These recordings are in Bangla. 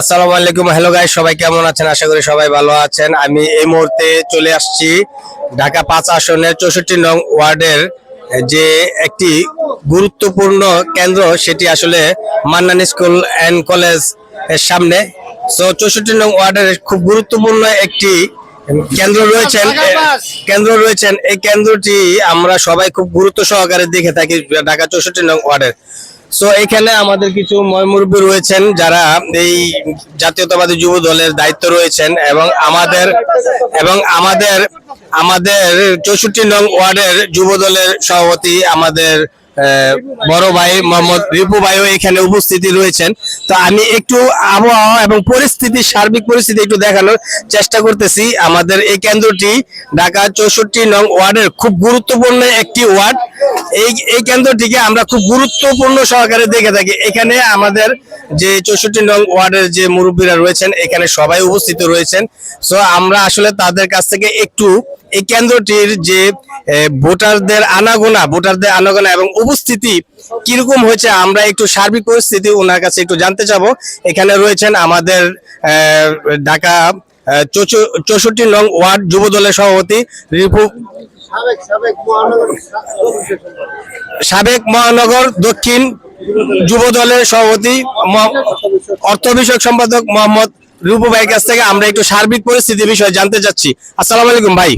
আসসালামু আলাইকুম। হ্যালো গাইস সবাই কেমন আছেন? আশা করি সবাই ভালো আছেন। আমি এই মুহূর্তে চলে আসছি ঢাকা পাঁচ আসনের চৌষট্টি নং ওয়ার্ডের যে একটি গুরুত্বপূর্ণ কেন্দ্র, সেটি আসলে মান্নান স্কুল অ্যান্ড কলেজের সামনে। সো চৌষট্টি নং ওয়ার্ডের খুব গুরুত্বপূর্ণ একটি কেন্দ্র রয়েছেন কেন্দ্র রয়েছেন। এই কেন্দ্রটি আমরা সবাই খুব গুরুত্ব সহকারে দেখে থাকি ঢাকা চৌষট্টি নং ওয়ার্ডের। সো এখানে আমাদের কিছু ময়মুরব্বী রয়েছেন যারা এই জাতীয়তাবাদী যুব দলের দায়িত্ব রয়েছেন এবং আমাদের এবং আমাদের আমাদের চৌষট্টি নং ওয়ার্ডের যুব দলের সভাপতি আমাদের বড় ভাই মোহাম্মদ রিপু ভাইও এখানে উপস্থিতি রয়েছেন। তো আমি একটু আবহাওয়া এবং সার্বিক পরিস্থিতি একটু দেখানোর চেষ্টা করতেছি। আমাদের এই কেন্দ্রটি ঢাকা চৌষট্টি নং ওয়ার্ডের খুব গুরুত্বপূর্ণ একটি ওয়ার্ড। এই এই কেন্দ্রটিকে আমরা খুব গুরুত্বপূর্ণ সহকারে দেখে থাকি। এখানে আমাদের যে চৌষট্টি নং ওয়ার্ডের যে মুরব্বীরা রয়েছেন, এখানে সবাই উপস্থিত রয়েছেন। সো আমরা আসলে তাদের কাছ থেকে একটু এই কেন্দ্রটির যে ভোটারদের আনাগোনা ভোটারদের আনাগোনা এবং উপস্থিতি কীরকম হয়েছে, আমরা একটু সার্বিক পরিস্থিতি ওনার কাছে একটু জানতে চাবো। এখানে রয়েছেন আমাদের ঢাকা চৌষট্টি নং ওয়ার্ড যুব দলের সভাপতি রিপু সাবেক মহানগর দক্ষিণ যুব দলের সভাপতি অর্থ বিষয়ক সম্পাদক মোহাম্মদ রূপু ভাইয়ের কাছ থেকে আমরা একটু সার্বিক পরিস্থিতি বিষয়ে জানতে চাচ্ছি। আসসালামু আলাইকুম ভাই।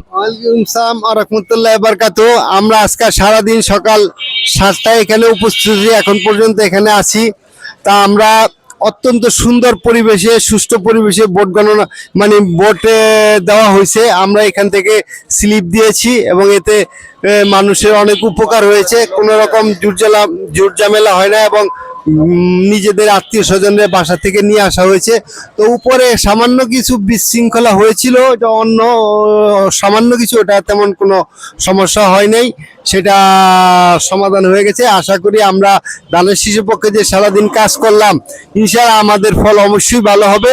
আমরা আজকে সারাদিন সকাল সাতটায় এখানে উপস্থিত এখন পর্যন্ত এখানে আছি। তা আমরা অত্যন্ত সুন্দর পরিবেশে, সুষ্ঠু পরিবেশে ভোট গণনা মানে ভোট দেওয়া হয়েছে। আমরা এখান থেকে স্লিপ দিয়েছি এবং এতে মানুষের অনেক উপকার হয়েছে। কোনো রকম জুটজালা জুট ঝামেলা হয় না এবং নিজেদের আত্মীয় স্বজনের বাসা থেকে নিয়ে আসা হয়েছে। তো উপরে সামান্য কিছু বিশৃঙ্খলা হয়েছিল অন্য, সামান্য কিছু, ওটা তেমন কোনো সমস্যা হয় নাই। সেটা সমাধান হয়ে গেছে। আশা করি আমরা দানের শিশু পক্ষে যে সারাদিন কাজ করলাম, ইনশাআল্লাহ আমাদের ফল অবশ্যই ভালো হবে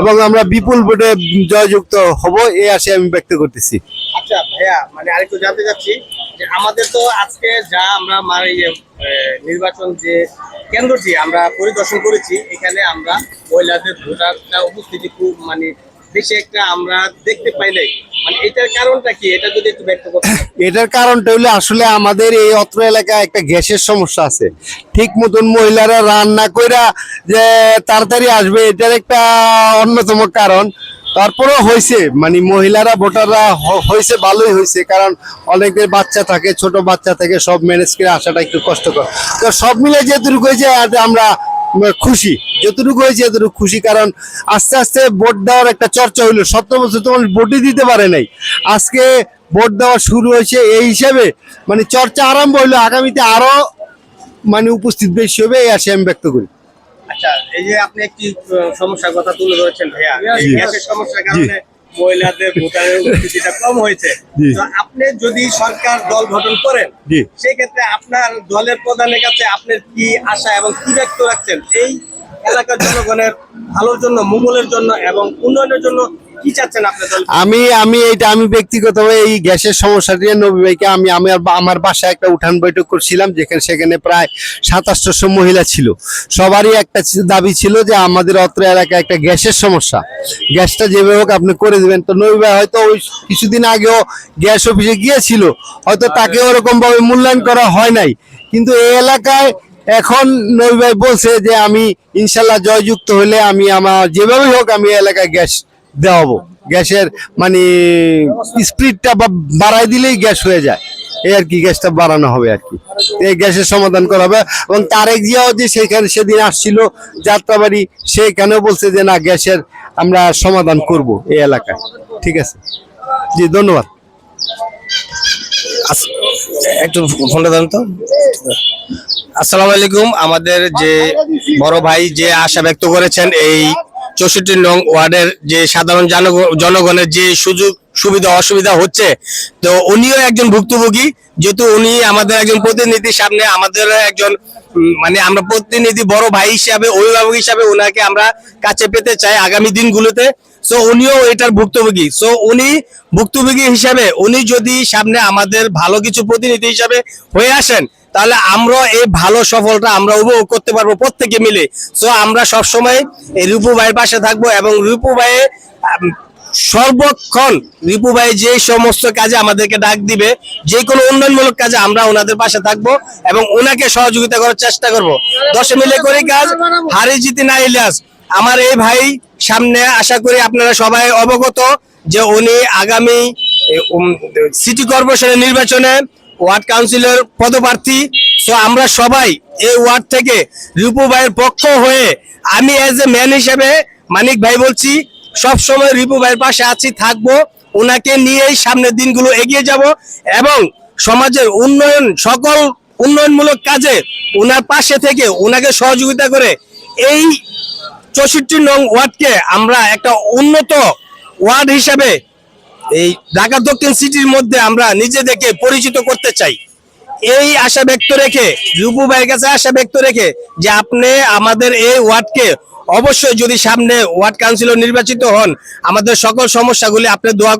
এবং আমরা বিপুল ভোটে জয়যুক্ত হব এই আশা আমি ব্যক্ত করতেছি। আচ্ছা ভাইয়া মানে আরেকটু জানতে চাচ্ছি যে আমাদের তো আজকে যা আমরা নির্বাচন যে কেন্দ্রটি আমরা পরিদর্শন করেছি। এখানে আমরা মহিলাদের ভোটারটা উপস্থিতি খুব মানে বেশি একটা আমরা দেখতে পাই নাই। মানে এটার কারণটা কি? হলো আসলে আমাদের এই অত্র এলাকায় একটা গ্যাসের সমস্যা আছে। ঠিক মতন মহিলারা রান্না কইরা যে তাড়াতাড়ি আসবে, এটার একটা অন্যতম কারণ। তারপরেও হয়েছে মানে মহিলারা, ভোটাররা হয়েছে, ভালোই হয়েছে, কারণ অনেকের বাচ্চা থাকে, ছোট বাচ্চা থেকে সব ম্যানেজ করে আসাটা একটু কষ্টকর। তো সব মিলে যেটুকু হয়েছে আমরা খুশি। যতটুকু হয়েছে, এতটুকু খুশি, কারণ আস্তে আস্তে ভোট দেওয়ার একটা চর্চা হইল। সত্তর বছর তো মানুষ ভোটই দিতে পারে নাই। আজকে ভোট দেওয়া শুরু হয়েছে, এই হিসাবে মানে চর্চা আরম্ভ হইল। আগামীতে আরও মানে উপস্থিত বেশি হবে, এই আশা আমি ব্যক্ত করি। আচ্ছা এই যে আপনি একটি সমস্যার কথা তুলে ধরেছেন ভাইয়া গ্যাসের সমস্যার কারণে মহিলাদের ভোটারের উপস্থিতিটা কম হয়েছে। তো আপনি যদি সরকার দল গঠন করেন সেক্ষেত্রে সেই ক্ষেত্রে আপনার দলের প্রধানের কাছে আপনার কি আশা এবং কি ব্যক্ত রাখছেন? এই এলাকার জনগণের ভালোর জন্য মঙ্গলের জন্য এবং উন্নয়নের জন্য আমি আমি এইটা, আমি ব্যক্তিগতভাবে এই গ্যাসের সমস্যাটি নবী ভাইকে আমি আমি আমার বাসায় একটা উঠান বৈঠক করছিলাম, যেখানে, সেখানে প্রায় সাতাশশো মহিলা ছিল। সবারই একটা দাবি ছিল যে আমাদের অত্র এলাকায় একটা গ্যাসের সমস্যা। গ্যাসটা যেভাবে হোক আপনি করে দেবেন। তো নবী ভাই হয়তো ওই কিছুদিন আগেও গ্যাস অফিসে গিয়েছিল, হয়তো তাকে ওরকম ভাবে মূল্যায়ন করা হয় নাই। কিন্তু এই এলাকায় এখন নবী ভাই বলছে যে আমি ইনশাল্লাহ জয়যুক্ত হলে আমি আমার যেভাবেই হোক আমি এলাকায় গ্যাস দেওয়াবো গ্যাসের মানে স্পিডটা বাড়াই দিলেই গ্যাস হয়ে যায়। এই আর কি গ্যাসটা বাড়ানো হবে আর কি। এই গ্যাসের সমাধান করা হবে এবং তারেক জিয়াও যে সেখানে সেদিন আসছিল যাত্রাবাড়ি সেখানেও বলছে যে না, গ্যাসের আমরা সমাধান করব এই এলাকায়। ঠিক আছে? জি, ধন্যবাদ। একটু ফোনটা দেন তো। আসসালামু আলাইকুম। আমাদের যে বড় ভাই যে আশা ব্যক্ত করেছেন এই চৌষট্টি নং ওয়ার্ডের যে সাধারণ জনগ- জনগণের যে সুযোগ, সুবিধা, অসুবিধা হচ্ছে, তো উনিও একজন ভুক্তভোগী। যেহেতু উনি আমাদের একজন প্রতিনিধি সামনে, আমাদের একজন মানে আমরা প্রতিনিধি, বড় ভাই হিসাবে, অভিভাবক হিসাবে ওনাকে আমরা কাছে পেতে চাই আগামী দিনগুলোতে। সো উনিও এটার ভুক্তভোগী। সো উনি ভুক্তভোগী হিসাবে, উনি যদি সামনে আমাদের ভালো কিছু প্রতিনিধি হিসাবে হয়ে আসেন তাহলে আমরা এই ভালো সফলটা আমরা উপভোগ করতে পারব প্রত্যেকে মিলে। সো আমরা সব সময় এই রিপু ভাইয়ের পাশে থাকব এবং রিপু ভাইয়ের সর্বক্ষণ রিপু ভাই যে সমস্ত কাজে আমাদেরকে ডাক দিবে, যে কোনো উন্নয়নমূলক কাজে আমরা ওনাদের পাশে থাকব এবং ওনাকে সহযোগিতা করার চেষ্টা করব। দশে মিলে করি কাজ হারি জিতি না ইলিয়াস। আমার এই ভাই সামনে আশা করি আপনারা সবাই অবগত যে উনি আগামী সিটি কর্পোরেশনের নির্বাচনে ওয়ার্ড কাউন্সিলর পদপ্রার্থী। সো আমরা সবাই এই ওয়ার্ড থেকে রিপু ভাইয়ের পক্ষ হয়ে আমি এজ এ ম্যান হিসেবে মানিক ভাই বলছি, সব সময় রিপু ভাইয়ের পাশে আছি, থাকব। ওনাকে নিয়েই সামনের দিনগুলো এগিয়ে যাব এবং সমাজের উন্নয়ন, সকল উন্নয়নমূলক কাজে ওনার পাশে থেকে ওনাকে সহযোগিতা করে এই চৌষট্টি নং ওয়ার্ডকে আমরা একটা উন্নত ওয়ার্ড হিসেবে এই ঢাকা দক্ষিণ সিটির মধ্যে আমরা নিজেদেরকে পরিচিত করতে চাই। এই আশা ব্যক্ত রেখে রূপু ভাইয়ের কাছে আশা ব্যক্ত রেখে যে আপনি আমাদের এই ওয়ার্ডকে অবশ্যই যদি সামনে ওয়ার্ড কাউন্সিলর নির্বাচিত হন আমাদের সকল সমস্যাগুলি আপনি দোয়া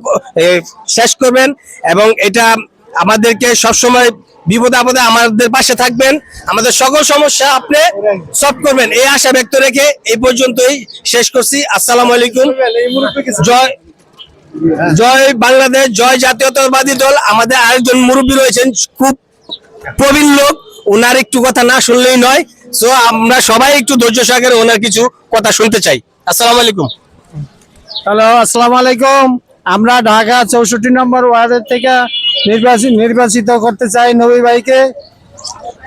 শেষ করবেন এবং এটা আমাদেরকে সবসময় বিপদ আপদে আমাদের পাশে থাকবেন। আমাদের সকল সমস্যা আপনি সলভ করবেন। এই আশা ব্যক্ত রেখে এই পর্যন্তই শেষ করছি। আসসালামু আলাইকুম। জয় জয় বাংলাদেশ, জয় জাতীয়তাবাদী দল। আমাদের আরেকজন মুরব্বী রয়েছেন, খুব প্রবীণ লোক। ওনার একটু কথা না শুনলেই নয়। সো আমরা সবাই একটু ধৈর্য সহকারে ওনার কিছু কথা শুনতে চাই। আসসালামু আলাইকুম। হ্যালো, আসসালামু আলাইকুম। আমরা ঢাকা চৌষট্টি নম্বর ওয়ার্ডের থেকে নির্বাচিত নির্বাচিত করতে চাই নবী ভাইকে।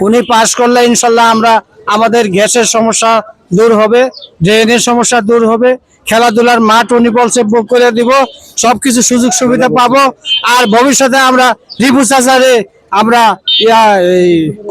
উনি পাশ করলে ইনশাল্লাহ আমরা আমাদের গ্যাসের সমস্যা দূর হবে, ড্রেনের সমস্যা দূর হবে। খেলাধুলার মাঠ উনি বলছে বুক করে দিব, সবকিছু সুযোগ সুবিধা পাবো। আর ভবিষ্যতে আমরা রিপু চাচারে আমরা ইয়া, এই